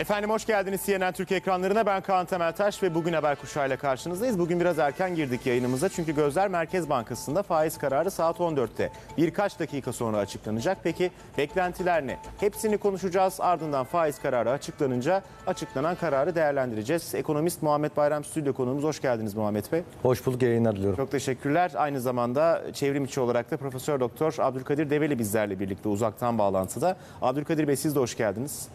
Efendim hoş geldiniz CNN Türkiye ekranlarına. Ben Kaan Temeltaş ve bugün haber kuşağıyla karşınızdayız. Bugün biraz erken girdik yayınımıza çünkü gözler Merkez Bankası'nda faiz kararı saat 14'te. Birkaç dakika sonra açıklanacak. Peki beklentiler ne? Hepsini konuşacağız. Ardından faiz kararı açıklanınca açıklanan kararı değerlendireceğiz. Ekonomist Muhammed Bayram stüdyo konuğumuz. Hoş geldiniz Muhammed Bey. Hoş bulduk yayınlar diliyorum. Çok teşekkürler. Aynı zamanda çevrim içi olarak da Profesör Doktor Abdülkadir Develi bizlerle birlikte uzaktan bağlantıda. Abdülkadir Bey siz de hoş geldiniz.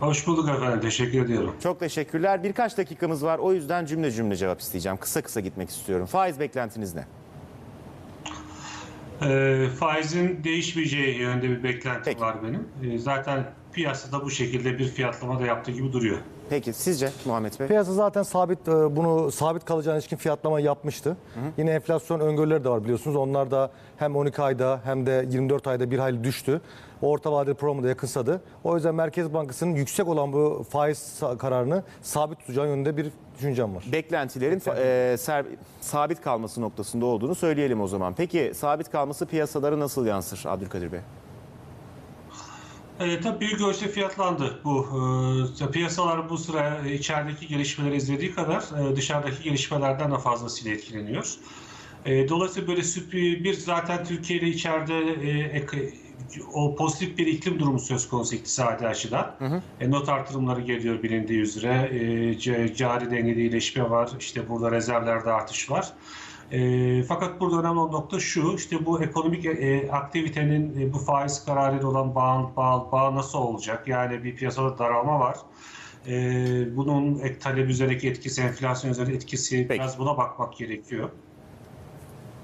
Hoş bulduk efendim. Teşekkür ediyorum. Çok teşekkürler. Birkaç dakikamız var. O yüzden cümle cümle cevap isteyeceğim. Kısa kısa gitmek istiyorum. Faiz beklentiniz ne? Ee, faizin değişmeyeceği yönünde bir beklentim Peki. var benim. Ee, zaten piyasada bu şekilde bir fiyatlama da yaptığı gibi duruyor. Peki sizce Muhammed Bey? Piyasa zaten sabit e, bunu sabit kalacağına ilişkin fiyatlama yapmıştı. Yine enflasyon öngörüleri de var biliyorsunuz. Onlar da hem 12 ayda hem de 24 ayda bir hayli düştü. Orta vadeli programı da yakınsadı. O yüzden Merkez Bankası'nın yüksek olan bu faiz kararını sabit tutacağı yönünde bir düşüncem var. Beklentilerin e, ser- sabit kalması noktasında olduğunu söyleyelim o zaman. Peki sabit kalması piyasalara nasıl yansır Abdülkadir Bey? Ee, tabii büyük ölçüde fiyatlandı bu. Ee, piyasalar bu sıra e, içerideki gelişmeleri izlediği kadar e, dışarıdaki gelişmelerden de fazlasıyla etkileniyor. E, dolayısıyla böyle bir zaten Türkiye ile içeride e, o pozitif bir iklim durumu söz konusu iktisadi açıdan. E, not artırımları geliyor bilindiği üzere. E, cari dengede iyileşme var. İşte burada rezervlerde artış var. E, fakat burada önemli olan nokta şu, işte bu ekonomik e, aktivitenin e, bu faiz kararıyla olan bağ, bağ, bağ nasıl olacak? Yani bir piyasada daralma var. E, bunun ek, talep üzerindeki etkisi, enflasyon üzerindeki etkisi Peki. biraz buna bakmak gerekiyor.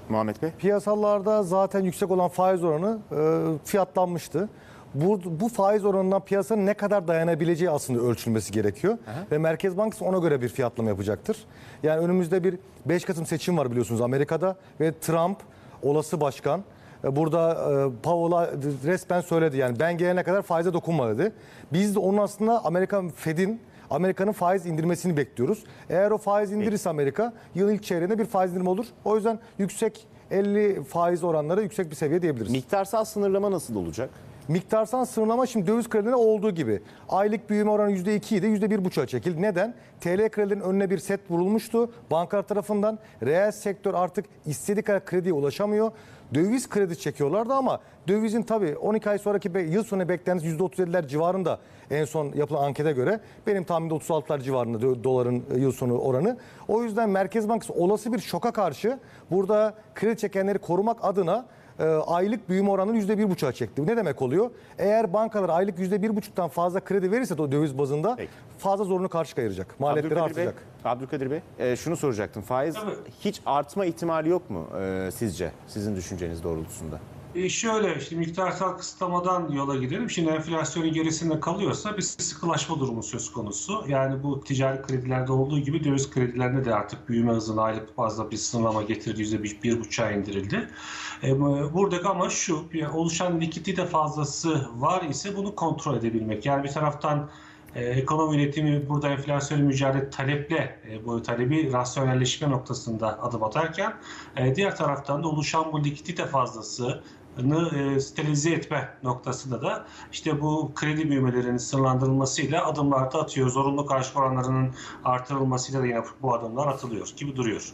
Muhammed Bey? Piyasalarda zaten yüksek olan faiz oranı e, fiyatlanmıştı. Bu, bu faiz oranından piyasanın ne kadar dayanabileceği aslında ölçülmesi gerekiyor. Ve Merkez Bankası ona göre bir fiyatlama yapacaktır. Yani önümüzde bir 5 Kasım seçim var biliyorsunuz Amerika'da ve Trump olası başkan e, Burada e, Powell'a resmen söyledi yani ben gelene kadar faize dokunma dedi. Biz de onun aslında Amerikan Fed'in Amerika'nın faiz indirmesini bekliyoruz. Eğer o faiz indirirse Amerika yıl ilk çeyreğinde bir faiz indirimi olur. O yüzden yüksek 50 faiz oranları yüksek bir seviye diyebiliriz. Miktarsal sınırlama nasıl olacak? Miktarsal sınırlama şimdi döviz kredilerinde olduğu gibi. Aylık büyüme oranı %2 idi, %1,5'a çekildi. Neden? TL kredilerin önüne bir set vurulmuştu bankalar tarafından. Reel sektör artık istediği kadar krediye ulaşamıyor. Döviz kredi çekiyorlardı ama dövizin tabii 12 ay sonraki yıl sonu beklentisi %37'ler civarında en son yapılan ankete göre. Benim tahminim 36'lar civarında do- doların e, yıl sonu oranı. O yüzden Merkez Bankası olası bir şoka karşı burada kredi çekenleri korumak adına e, aylık büyüme oranını %1,5'a çekti. Bu ne demek oluyor? Eğer bankalar aylık %1,5'tan fazla kredi verirse de o döviz bazında Peki. fazla zorunu karşı kayıracak. Maliyetleri Abdülkadir Bey, artacak. Abdülkadir Bey e, şunu soracaktım. Faiz Tabii. hiç artma ihtimali yok mu e, sizce? Sizin düşünceniz doğrultusunda. E şöyle işte miktarsal kısıtlamadan yola gidelim. Şimdi enflasyonun gerisinde kalıyorsa bir sıkılaşma durumu söz konusu. Yani bu ticari kredilerde olduğu gibi döviz kredilerinde de artık büyüme hızına aylık fazla bir sınırlama getirdi. Yüzde bir, bir buçuğa indirildi. E, bu- buradaki ama şu oluşan likidite fazlası var ise bunu kontrol edebilmek. Yani bir taraftan e, ekonomi yönetimi burada enflasyonu mücadele taleple e, bu talebi rasyonelleşme noktasında adım atarken e, diğer taraftan da oluşan bu likidite fazlasını e, sterilize etme noktasında da işte bu kredi büyümelerinin sınırlandırılmasıyla adımlar da atıyor. Zorunlu karşı oranlarının artırılmasıyla da yine bu adımlar atılıyor gibi duruyor.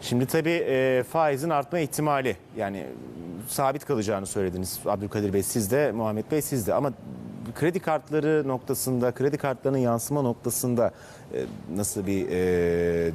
Şimdi tabii e, faizin artma ihtimali yani sabit kalacağını söylediniz Abdülkadir Bey siz de Muhammed Bey siz de ama kredi kartları noktasında kredi kartlarının yansıma noktasında e, nasıl bir e,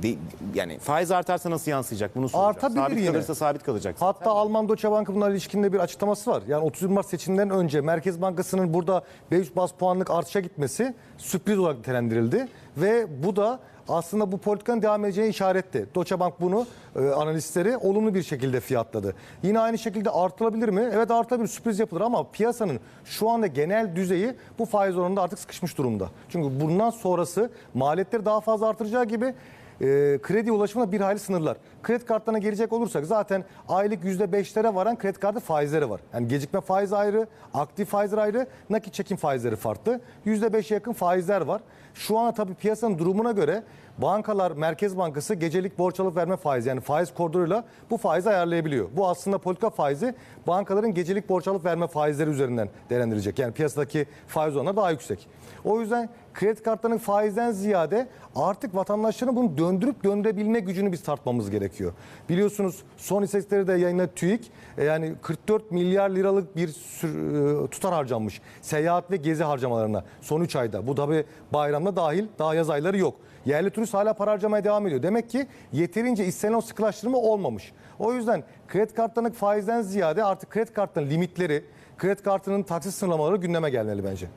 de- yani faiz artarsa nasıl yansıyacak bunu soracağım. Artabilir sabit yine. kalırsa sabit kalacak. Hatta Alman Deutsche Bank'ın bunlarla ilişkinde bir açıklaması var. Yani 30 Mart seçimlerinden önce Merkez Bankası'nın burada 5 bas puanlık artışa gitmesi sürpriz olarak nitelendirildi. Ve bu da aslında bu politikanın devam edeceğine işaretti. Deutsche Bank bunu e, analistleri olumlu bir şekilde fiyatladı. Yine aynı şekilde artırılabilir mi? Evet artabilir, sürpriz yapılır ama piyasanın şu anda genel düzeyi bu faiz oranında artık sıkışmış durumda. Çünkü bundan sonrası maliyetleri daha fazla artıracağı gibi e, kredi ulaşımına bir hayli sınırlar. Kredi kartlarına gelecek olursak zaten aylık %5'lere varan kredi kartı faizleri var. Yani gecikme faizi ayrı, aktif faizler ayrı, nakit çekim faizleri farklı. %5'e yakın faizler var. Şu an tabii piyasanın durumuna göre bankalar Merkez Bankası gecelik borç alıp verme faizi yani faiz koridoruyla bu faizi ayarlayabiliyor. Bu aslında politika faizi bankaların gecelik borç alıp verme faizleri üzerinden değerlendirilecek. Yani piyasadaki faiz oranları daha yüksek. O yüzden kredi kartlarının faizden ziyade artık vatandaşların bunu döndürüp döndürebilme gücünü biz tartmamız gerekiyor. Biliyorsunuz son istatistikleri de yayınladı TÜİK. E, Yani 44 milyar liralık bir e, tutar harcanmış. Seyahat ve gezi harcamalarına son 3 ayda. Bu tabi bayramda dahil daha yaz ayları yok. Yerli turist hala para harcamaya devam ediyor. Demek ki yeterince istenen o sıkılaştırma olmamış. O yüzden kredi kartlarının faizden ziyade artık kredi kartlarının limitleri, kredi kartının taksit sınırlamaları gündeme gelmeli bence.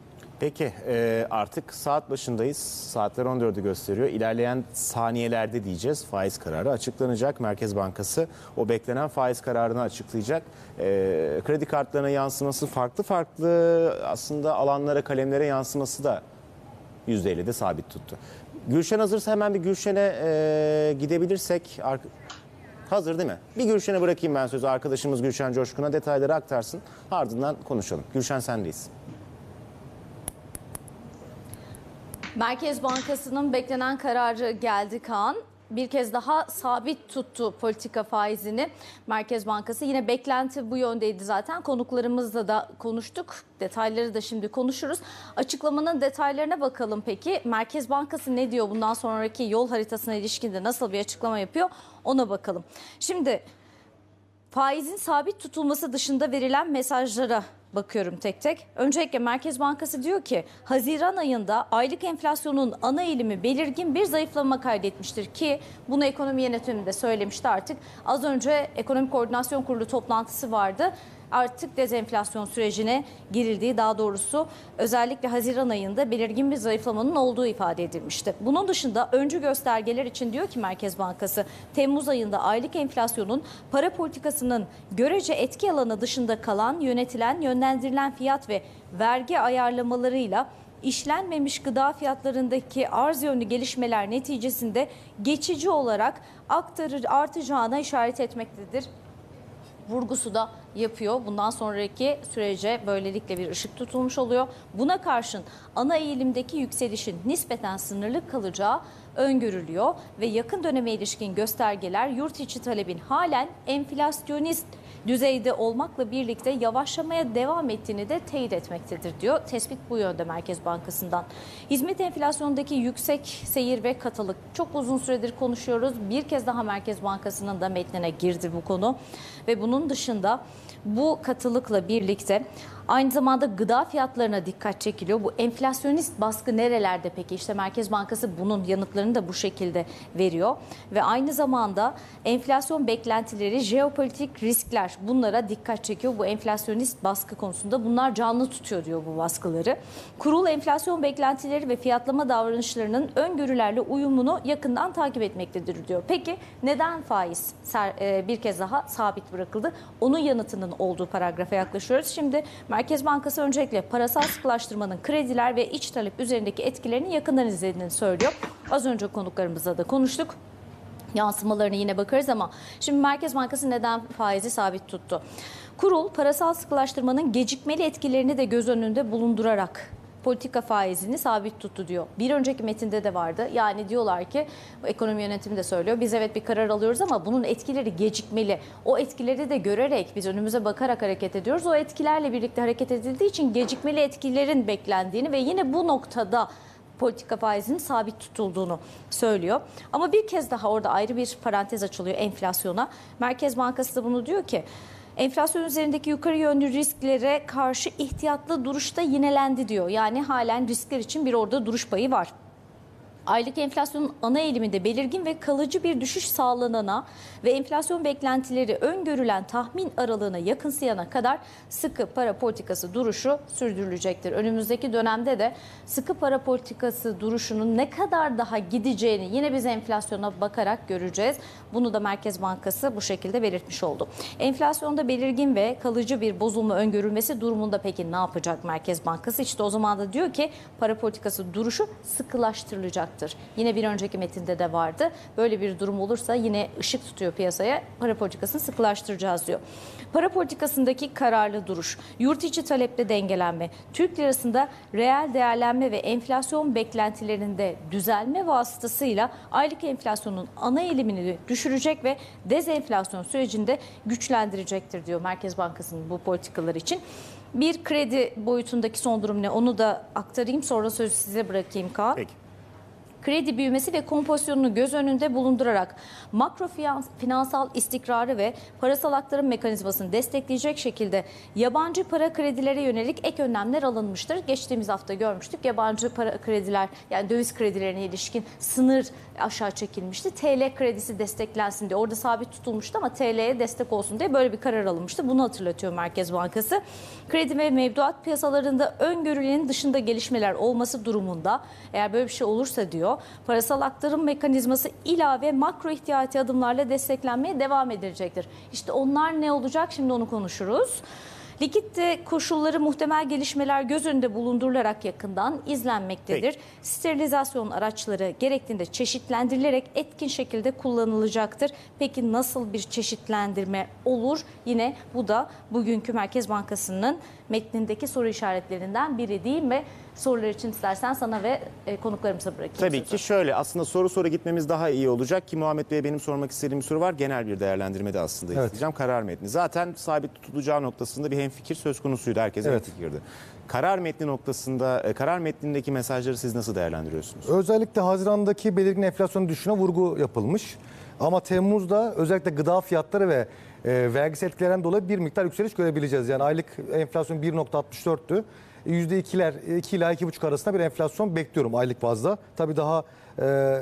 Peki e, artık saat başındayız. Saatler 14'ü gösteriyor. İlerleyen saniyelerde diyeceğiz faiz kararı açıklanacak. Merkez Bankası o beklenen faiz kararını açıklayacak. E, kredi kartlarına yansıması farklı farklı aslında alanlara kalemlere yansıması da %50'de sabit tuttu. Gülşen hazırsa hemen bir Gülşen'e e, gidebilirsek. Ar- Hazır değil mi? Bir Gülşen'e bırakayım ben sözü. Arkadaşımız Gülşen Coşkun'a detayları aktarsın. Ardından konuşalım. Gülşen sendeyiz. Merkez Bankası'nın beklenen kararı geldi Kaan. Bir kez daha sabit tuttu politika faizini. Merkez Bankası yine beklenti bu yöndeydi zaten. Konuklarımızla da konuştuk. Detayları da şimdi konuşuruz. Açıklamanın detaylarına bakalım peki. Merkez Bankası ne diyor bundan sonraki yol haritasına ilişkin de nasıl bir açıklama yapıyor ona bakalım. Şimdi Faizin sabit tutulması dışında verilen mesajlara bakıyorum tek tek. Öncelikle Merkez Bankası diyor ki Haziran ayında aylık enflasyonun ana eğilimi belirgin bir zayıflama kaydetmiştir ki bunu ekonomi yönetiminde söylemişti artık. Az önce Ekonomik Koordinasyon Kurulu toplantısı vardı. Artık dezenflasyon sürecine girildiği daha doğrusu özellikle Haziran ayında belirgin bir zayıflamanın olduğu ifade edilmişti. Bunun dışında öncü göstergeler için diyor ki Merkez Bankası Temmuz ayında aylık enflasyonun para politikasının görece etki alanı dışında kalan, yönetilen, yönlendirilen fiyat ve vergi ayarlamalarıyla işlenmemiş gıda fiyatlarındaki arz yönlü gelişmeler neticesinde geçici olarak aktarır artacağına işaret etmektedir vurgusu da yapıyor. Bundan sonraki sürece böylelikle bir ışık tutulmuş oluyor. Buna karşın ana eğilimdeki yükselişin nispeten sınırlı kalacağı öngörülüyor ve yakın döneme ilişkin göstergeler yurt içi talebin halen enflasyonist düzeyde olmakla birlikte yavaşlamaya devam ettiğini de teyit etmektedir diyor. Tespit bu yönde Merkez Bankası'ndan. Hizmet enflasyondaki yüksek seyir ve katılık çok uzun süredir konuşuyoruz. Bir kez daha Merkez Bankası'nın da metnine girdi bu konu ve bunun dışında bu katılıkla birlikte aynı zamanda gıda fiyatlarına dikkat çekiliyor. Bu enflasyonist baskı nerelerde peki? İşte Merkez Bankası bunun yanıtlarını da bu şekilde veriyor. Ve aynı zamanda enflasyon beklentileri, jeopolitik riskler bunlara dikkat çekiyor. Bu enflasyonist baskı konusunda bunlar canlı tutuyor diyor bu baskıları. Kurul enflasyon beklentileri ve fiyatlama davranışlarının öngörülerle uyumunu yakından takip etmektedir diyor. Peki neden faiz e, bir kez daha sabit bırakıldı? Onun yanıtının olduğu paragrafa yaklaşıyoruz. Şimdi Merkez Bankası öncelikle parasal sıkılaştırmanın krediler ve iç talep üzerindeki etkilerini yakından izlediğini söylüyor. Az önce konuklarımızla da konuştuk yansımalarını yine bakarız ama şimdi Merkez Bankası neden faizi sabit tuttu? Kurul parasal sıkılaştırmanın gecikmeli etkilerini de göz önünde bulundurarak politika faizini sabit tuttu diyor. Bir önceki metinde de vardı. Yani diyorlar ki ekonomi yönetimi de söylüyor. Biz evet bir karar alıyoruz ama bunun etkileri gecikmeli. O etkileri de görerek biz önümüze bakarak hareket ediyoruz. O etkilerle birlikte hareket edildiği için gecikmeli etkilerin beklendiğini ve yine bu noktada politika faizinin sabit tutulduğunu söylüyor. Ama bir kez daha orada ayrı bir parantez açılıyor enflasyona. Merkez Bankası da bunu diyor ki enflasyon üzerindeki yukarı yönlü risklere karşı ihtiyatlı duruşta yinelendi diyor. Yani halen riskler için bir orada duruş payı var. Aylık enflasyonun ana eğiliminde belirgin ve kalıcı bir düşüş sağlanana ve enflasyon beklentileri öngörülen tahmin aralığına yakınsayana kadar sıkı para politikası duruşu sürdürülecektir. Önümüzdeki dönemde de sıkı para politikası duruşunun ne kadar daha gideceğini yine biz enflasyona bakarak göreceğiz. Bunu da Merkez Bankası bu şekilde belirtmiş oldu. Enflasyonda belirgin ve kalıcı bir bozulma öngörülmesi durumunda peki ne yapacak Merkez Bankası? İşte o zaman da diyor ki para politikası duruşu sıkılaştırılacak olacaktır. Yine bir önceki metinde de vardı. Böyle bir durum olursa yine ışık tutuyor piyasaya. Para politikasını sıkılaştıracağız diyor. Para politikasındaki kararlı duruş, yurt içi talepte dengelenme, Türk lirasında reel değerlenme ve enflasyon beklentilerinde düzelme vasıtasıyla aylık enflasyonun ana eğilimini düşürecek ve dezenflasyon sürecinde güçlendirecektir diyor Merkez Bankası'nın bu politikalar için. Bir kredi boyutundaki son durum ne onu da aktarayım sonra sözü size bırakayım Kaan Peki. Kredi büyümesi ve kompozisyonunu göz önünde bulundurarak makro finans- finansal istikrarı ve parasal aktarım mekanizmasını destekleyecek şekilde yabancı para kredilere yönelik ek önlemler alınmıştır. Geçtiğimiz hafta görmüştük yabancı para krediler yani döviz kredilerine ilişkin sınır aşağı çekilmişti. TL kredisi desteklensin diye orada sabit tutulmuştu ama TL'ye destek olsun diye böyle bir karar alınmıştı. Bunu hatırlatıyor Merkez Bankası. Kredi ve mevduat piyasalarında öngörülenin dışında gelişmeler olması durumunda eğer böyle bir şey olursa diyor parasal aktarım mekanizması ilave makro ihtiyati adımlarla desteklenmeye devam edilecektir. İşte onlar ne olacak şimdi onu konuşuruz. Likitte koşulları muhtemel gelişmeler göz önünde bulundurularak yakından izlenmektedir. Peki. Sterilizasyon araçları gerektiğinde çeşitlendirilerek etkin şekilde kullanılacaktır. Peki nasıl bir çeşitlendirme olur? Yine bu da bugünkü Merkez Bankası'nın metnindeki soru işaretlerinden biri değil mi? Sorular için istersen sana ve e, konuklarımıza bırakayım. Tabii sözü. ki şöyle aslında soru soru gitmemiz daha iyi olacak ki Muhammed Bey'e benim sormak istediğim bir soru var. Genel bir değerlendirme de aslında Evet. isteyeceğim. Karar metni. Zaten sabit tutulacağı noktasında bir hemfikir söz konusuydu. Herkes Evet. hemfikirdi. Karar metni noktasında, e, karar metnindeki mesajları siz nasıl değerlendiriyorsunuz? Özellikle Haziran'daki belirgin enflasyon düşüşüne vurgu yapılmış. Ama Temmuz'da özellikle gıda fiyatları ve e, vergisi etkilerinden dolayı bir miktar yükseliş görebileceğiz. Yani aylık enflasyon 1.64'tü. %2'ler 2 ila 2,5 arasında bir enflasyon bekliyorum aylık bazda. Tabii daha e,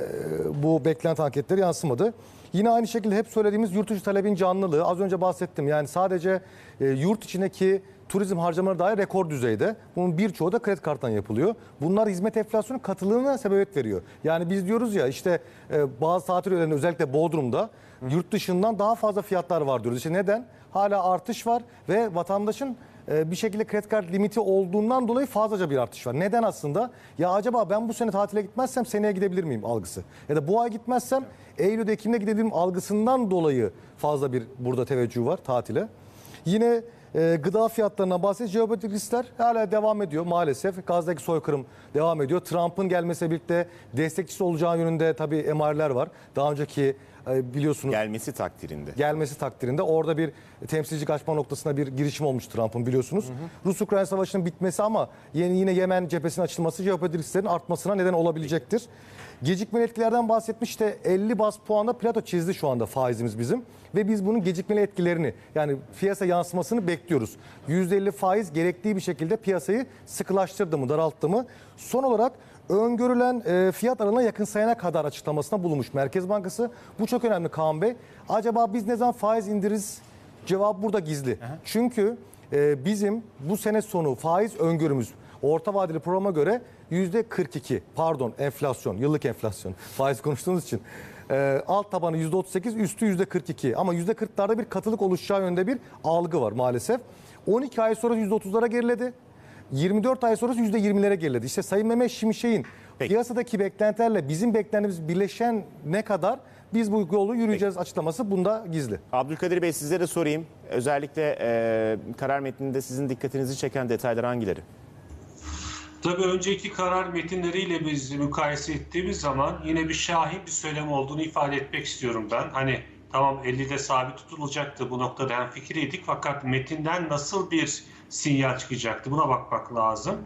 bu beklenti anketleri yansımadı. Yine aynı şekilde hep söylediğimiz yurt dışı talebin canlılığı. Az önce bahsettim. Yani sadece e, yurt içindeki turizm harcamaları dair rekor düzeyde. Bunun birçoğu da kredi kartından yapılıyor. Bunlar hizmet enflasyonu katılığına sebebiyet veriyor. Yani biz diyoruz ya işte e, bazı tatil ürünlerinde özellikle Bodrum'da yurt dışından daha fazla fiyatlar var diyoruz. İşte neden? Hala artış var ve vatandaşın bir şekilde kredi kart limiti olduğundan dolayı fazlaca bir artış var. Neden aslında? Ya acaba ben bu sene tatile gitmezsem seneye gidebilir miyim algısı. Ya da bu ay gitmezsem Eylül'de Ekim'de gidebilirim algısından dolayı fazla bir burada teveccüh var tatile. Yine e, gıda fiyatlarına bahsediyoruz. Jeopolitik riskler hala devam ediyor maalesef. Gazdaki soykırım devam ediyor. Trump'ın gelmesiyle birlikte destekçisi olacağı yönünde tabii emareler var. Daha önceki e, biliyorsunuz Gelmesi takdirinde. gelmesi takdirinde orada bir temsilcilik açma noktasına bir girişim olmuş Trump'ın biliyorsunuz. Rus-Ukrayna savaşının bitmesi ama yeni yine Yemen cephesinin açılması jeopolitik risklerin artmasına neden olabilecektir. Gecikmeli etkilerden bahsetmiş işte 50 bas puanda plato çizdi şu anda faizimiz bizim ve biz bunun gecikmeli etkilerini yani piyasa yansımasını bekliyoruz. %50 faiz gerektiği bir şekilde piyasayı sıkılaştırdı mı, daralttı mı? Son olarak öngörülen e, fiyat aralığına yakın sayana kadar açıklamasında bulunmuş Merkez Bankası. Bu çok önemli Kaan Bey. Acaba biz ne zaman faiz indiririz? Cevap burada gizli. Çünkü e, bizim bu sene sonu faiz öngörümüz orta vadeli programa göre yüzde 42 pardon enflasyon yıllık enflasyon faiz konuştuğumuz için e, alt tabanı yüzde 38 üstü yüzde 42 ama yüzde 40'larda bir katılık oluşacağı yönde bir algı var maalesef. 12 ay sonra yüzde 30'lara geriledi. 24 ay sonrası %20'lere geriledi. İşte Sayın Mehmet Şimşek'in Peki. piyasadaki beklentilerle bizim beklentimiz birleşen ne kadar biz bu yolu yürüyeceğiz açıklaması bunda gizli. Abdülkadir Bey size de sorayım. Özellikle e, karar metninde sizin dikkatinizi çeken detaylar hangileri? Tabii önceki karar metinleriyle biz mukayese ettiğimiz zaman yine bir şahin bir söylem olduğunu ifade etmek istiyorum ben. Hani tamam 50'de sabit tutulacaktı bu noktada hem fikriydik fakat metinden nasıl bir sinyal çıkacaktı buna bakmak lazım.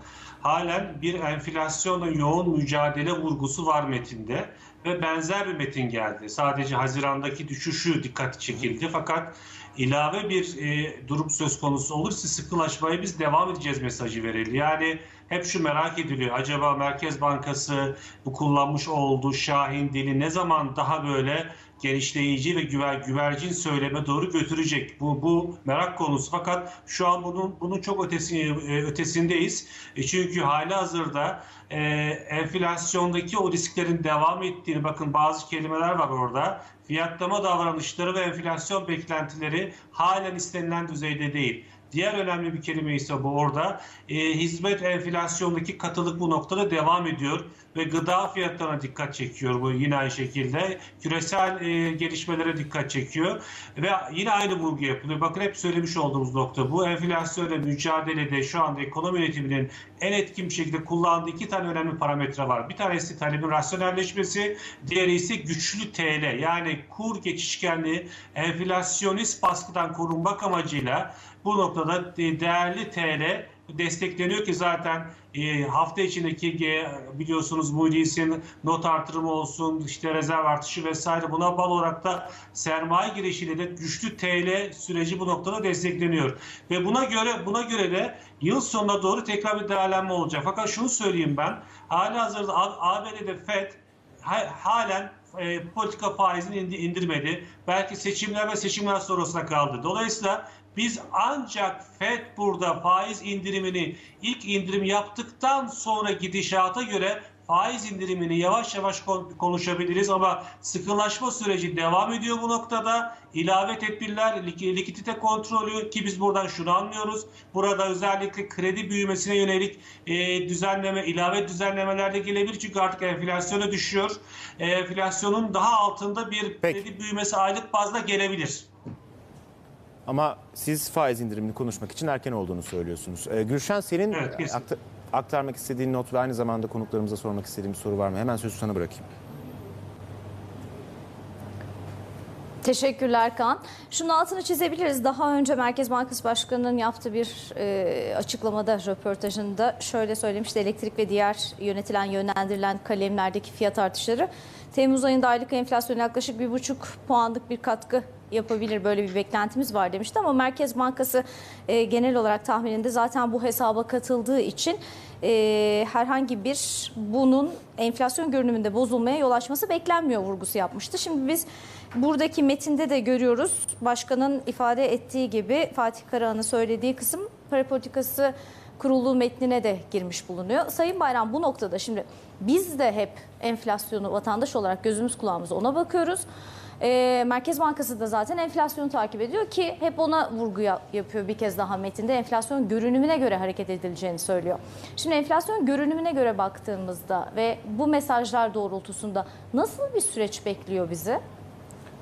Halen bir enflasyonla yoğun mücadele vurgusu var metinde ve benzer bir metin geldi. Sadece Haziran'daki düşüşü dikkat çekildi fakat ilave bir e, durum söz konusu olursa sıkılaşmaya biz devam edeceğiz mesajı verildi. Yani hep şu merak ediliyor. Acaba Merkez Bankası bu kullanmış olduğu Şahin dili ne zaman daha böyle genişleyici ve güver, güvercin söyleme doğru götürecek? Bu, bu merak konusu. Fakat şu an bunun bunun çok ötesi, e, ötesindeyiz. E, çünkü hali hazırda e, enflasyondaki o risklerin devam ettiğini bakın bazı kelimeler var orada. Fiyatlama davranışları ve enflasyon beklentileri halen istenilen düzeyde değil. Diğer önemli bir kelime ise bu orada. E, hizmet enflasyondaki katılık bu noktada devam ediyor ve gıda fiyatlarına dikkat çekiyor bu yine aynı şekilde. Küresel e, gelişmelere dikkat çekiyor ve yine aynı vurgu yapılıyor. Bakın hep söylemiş olduğumuz nokta bu. Enflasyonla mücadelede şu anda ekonomi yönetiminin en etkin bir şekilde kullandığı iki tane önemli parametre var. Bir tanesi talebin rasyonelleşmesi, diğeri ise güçlü TL yani kur geçişkenliği enflasyonist baskıdan korunmak amacıyla bu noktada de- değerli TL destekleniyor ki zaten e, hafta içindeki e, biliyorsunuz Moody's'in not artırımı olsun, işte rezerv artışı vesaire buna bağlı olarak da sermaye girişiyle de güçlü TL süreci bu noktada destekleniyor. Ve buna göre buna göre de yıl sonuna doğru tekrar bir değerlenme olacak. Fakat şunu söyleyeyim ben. Hali hazırda ABD'de FED halen e, politika faizini indi- indirmedi. Belki seçimler ve seçimler sonrasına kaldı. Dolayısıyla biz ancak FED burada faiz indirimini ilk indirim yaptıktan sonra gidişata göre faiz indirimini yavaş yavaş kon- konuşabiliriz ama sıkılaşma süreci devam ediyor bu noktada. İlave tedbirler, lik- likidite kontrolü ki biz buradan şunu anlıyoruz. Burada özellikle kredi büyümesine yönelik e, düzenleme, ilave düzenlemeler de gelebilir. Çünkü artık enflasyona düşüyor. E, enflasyonun daha altında bir Peki. kredi büyümesi aylık bazda gelebilir. Ama siz faiz indirimini konuşmak için erken olduğunu söylüyorsunuz. Ee, Gülşen senin Evet, aktarmak istediğin not ve aynı zamanda konuklarımıza sormak istediğin bir soru var mı? Hemen sözü sana bırakayım. Teşekkürler Kaan. Şunun altını çizebiliriz. Daha önce Merkez Bankası Başkanı'nın yaptığı bir e, açıklamada, röportajında şöyle söylemişti. Elektrik ve diğer yönetilen, yönlendirilen kalemlerdeki fiyat artışları Temmuz ayında aylık enflasyon yaklaşık bir buçuk puanlık bir katkı yapabilir böyle bir beklentimiz var demişti ama Merkez Bankası e, genel olarak tahmininde zaten bu hesaba katıldığı için e, herhangi bir bunun enflasyon görünümünde bozulmaya yol açması beklenmiyor vurgusu yapmıştı. Şimdi biz buradaki metinde de görüyoruz başkanın ifade ettiği gibi Fatih Karahan'ın söylediği kısım para politikası kurulu metnine de girmiş bulunuyor. Sayın Bayram bu noktada şimdi biz de hep enflasyonu vatandaş olarak gözümüz kulağımız ona bakıyoruz. Ee, Merkez Bankası da zaten enflasyonu takip ediyor ki hep ona vurgu ya- yapıyor bir kez daha metinde. Enflasyon görünümüne göre hareket edileceğini söylüyor. Şimdi enflasyon görünümüne göre baktığımızda ve bu mesajlar doğrultusunda nasıl bir süreç bekliyor bizi?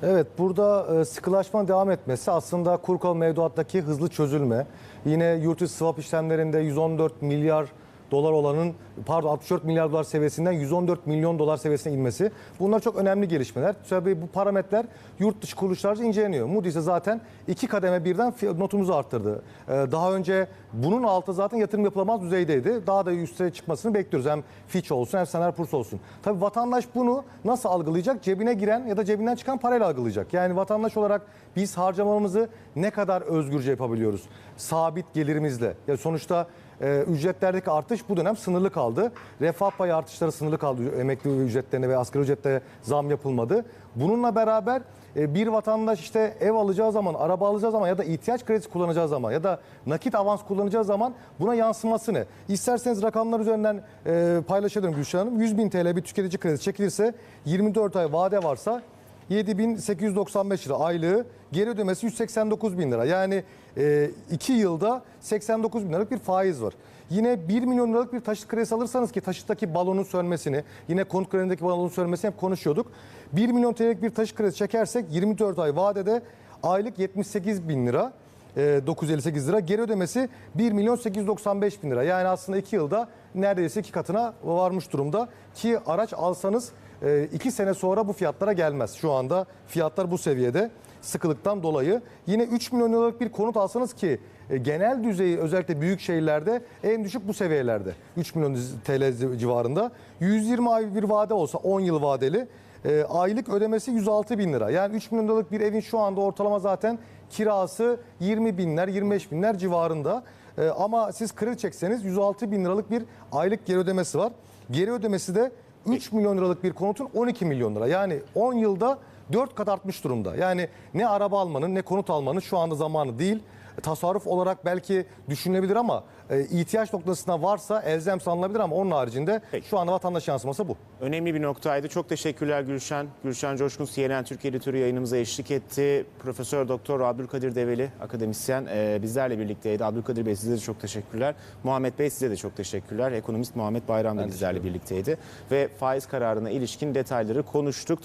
Evet burada e, sıkılaşma devam etmesi aslında kur kol mevduattaki hızlı çözülme. Yine yurt dışı swap işlemlerinde 114 milyar dolar olanın pardon 64 milyar dolar seviyesinden 114 milyon dolar seviyesine inmesi. Bunlar çok önemli gelişmeler. Tabii bu parametreler yurt dışı kuruluşlarca inceleniyor. Moody's de zaten iki kademe birden notumuzu arttırdı. Ee, Daha önce bunun altı zaten yatırım yapılamaz düzeydeydi. Daha da üste çıkmasını bekliyoruz. Hem Fitch olsun hem Standard Poor's olsun. Tabii vatandaş bunu nasıl algılayacak? Cebine giren ya da cebinden çıkan parayla algılayacak. Yani vatandaş olarak biz harcamalarımızı ne kadar özgürce yapabiliyoruz? Sabit gelirimizle. Ya sonuçta e, ücretlerdeki artış bu dönem sınırlı kaldı. Refah payı artışları sınırlı kaldı. Emekli ücretlerine ve asgari ücrette zam yapılmadı. Bununla beraber e, bir vatandaş işte ev alacağı zaman, araba alacağı zaman ya da ihtiyaç kredisi kullanacağı zaman ya da nakit avans kullanacağı zaman buna yansıması ne? İsterseniz rakamlar üzerinden e, paylaşalım Gülşah Hanım. 100 bin TL bir tüketici kredisi çekilirse 24 ay vade varsa 7895 lira aylığı geri ödemesi 189 bin lira. Yani 2 yılda 89 bin liralık bir faiz var. Yine 1 milyon liralık bir taşıt kredisi alırsanız ki taşıttaki balonun sönmesini yine konut kredindeki balonun sönmesini hep konuşuyorduk. 1 milyon TL'lik bir taşıt kredisi çekersek 24 ay vadede aylık 78 bin lira. e, 958 lira. Geri ödemesi 1 milyon 895 bin lira. Yani aslında 2 yılda neredeyse iki katına varmış durumda. Ki araç alsanız 2 sene sonra bu fiyatlara gelmez. Şu anda fiyatlar bu seviyede sıkılıktan dolayı. Yine 3 milyon liralık bir konut alsanız ki e, genel düzeyi özellikle büyük şehirlerde en düşük bu seviyelerde. 3 milyon TL civarında. 120 ay bir vade olsa 10 yıl vadeli e, aylık ödemesi 106 bin lira. Yani 3 milyon liralık bir evin şu anda ortalama zaten kirası 20 binler 25 binler civarında. E, ama siz kredi çekseniz 106 bin liralık bir aylık geri ödemesi var. Geri ödemesi de 3 milyon liralık bir konutun 12 milyon lira. Yani 10 yılda 4 kat artmış durumda. Yani ne araba almanın ne konut almanın şu anda zamanı değil. tasarruf olarak belki düşünülebilir ama e, ihtiyaç noktasına varsa elzem sanılabilir ama onun haricinde Peki. şu anda vatandaş yansıması bu. Önemli bir noktaydı. Çok teşekkürler Gülşen. Gülşen Coşkun CNN Türk editörü yayınımıza eşlik etti. Profesör Doktor Abdülkadir Develi akademisyen e, bizlerle birlikteydi. Abdülkadir Bey size de çok teşekkürler. Muhammed Bey size de çok teşekkürler. Ekonomist Muhammed Bayram da bizlerle birlikteydi. Ve faiz kararına ilişkin detayları konuştuk.